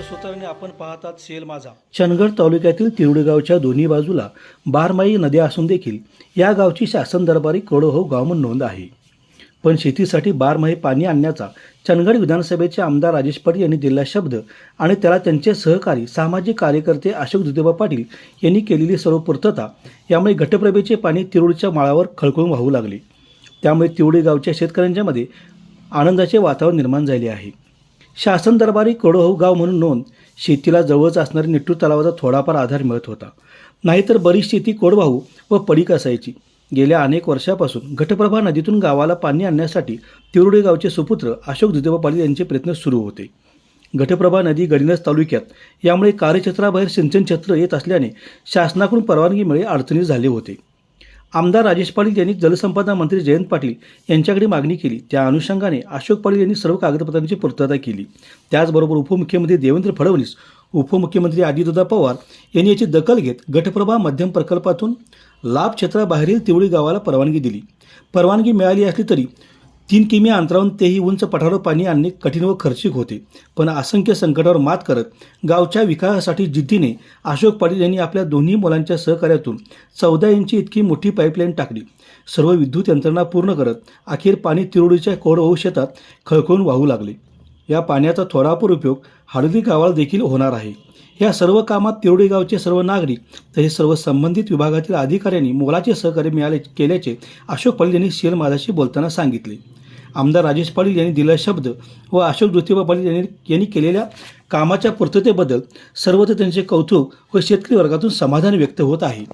श्रोतांनी आपण पाहतात सेल माझा. चंदगड तालुक्यातील तिरुडी गावच्या दोन्ही बाजूला बारमाही नद्या असून देखील या गावची शासन दरबारी कोडोहो गाव म्हणून नोंद आहे. पण शेतीसाठी बारमाही पाणी आणण्याचा चंदगड विधानसभेचे आमदार राजेश पाटील यांनी दिलेला शब्द आणि त्याला त्यांचे सहकारी सामाजिक कार्यकर्ते अशोक दुदेबा पाटील यांनी केलेली सर्व पूर्तता यामुळे घटप्रभेचे पाणी तिरुडच्या माळावर खळखळून वाहू लागले. त्यामुळे तिवडे गावच्या शेतकऱ्यांच्यामध्ये आनंदाचे वातावरण निर्माण झाले आहे. शासन दरबारी कडोहू गाव म्हणून नोंद. शेतीला जवळच असणाऱ्या निट्टूर तलावाचा थोडाफार आधार मिळत होता. नाहीतर बरीच शेती कोडवाहू व पडीक असायची. गेल्या अनेक वर्षापासून घटप्रभा नदीतून गावाला पाणी आणण्यासाठी तिरुडे गावचे सुपुत्र अशोक दुधेबा पाटील यांचे प्रयत्न सुरू होते. घटप्रभा नदी गडिनस तालुक्यात यामुळे कार्यक्षेत्राबाहेर सिंचन क्षेत्र येत असल्याने शासनाकडून परवानगीमुळे अडचणी झाले होते. आमदार राजेश पाटील यांनी जलसंपदा मंत्री जयंत पाटील यांच्याकडे मागणी केली. त्या अनुषंगाने अशोक पाटील यांनी सर्व कागदपत्रांची पूर्तता केली. त्याचबरोबर उपमुख्यमंत्री देवेंद्र फडणवीस उपमुख्यमंत्री अजितदादा पवार यांनी याची दखल घेत गटप्रभा मध्यम प्रकल्पातून लाभ क्षेत्राबाहेरील तिवळी गावाला परवानगी दिली. परवानगी मिळाली असली तरी तीन किमी अंतरावरून तेही उंच पठारावर पाणी आणणे कठीण व खर्चिक होते. पण असंख्य संकटावर मात करत गावच्या विकासासाठी जिद्दीने अशोक पाटील यांनी आपल्या दोन्ही मुलांच्या सहकार्यातून चौदा इंची इतकी मोठी पाईपलाईन टाकली. सर्व विद्युत यंत्रणा पूर्ण करत अखेर पाणी तिरुडीच्या कोरडवाहू शेतात खळखळून वाहू लागले. या पाण्याचा थोडापूर उपयोग हळदी गावाला देखील होणार आहे. या सर्व कामात तिरोडी गावचे सर्व नागरिक तसेच सर्व संबंधित विभागातील अधिकाऱ्यांनी मोलाचे सहकार्य मिळाले केल्याचे अशोक पाटील यांनी शेअर माझाशी बोलताना सांगितले. आमदार राजेश पाटील यांनी दिला शब्द व अशोक ज्योतिबा पाटील यांनी यांनी केलेल्या कामाच्या पूर्ततेबद्दल सर्वत्र त्यांचे कौतुक व शेतकरी वर्गातून समाधान व्यक्त होत आहे.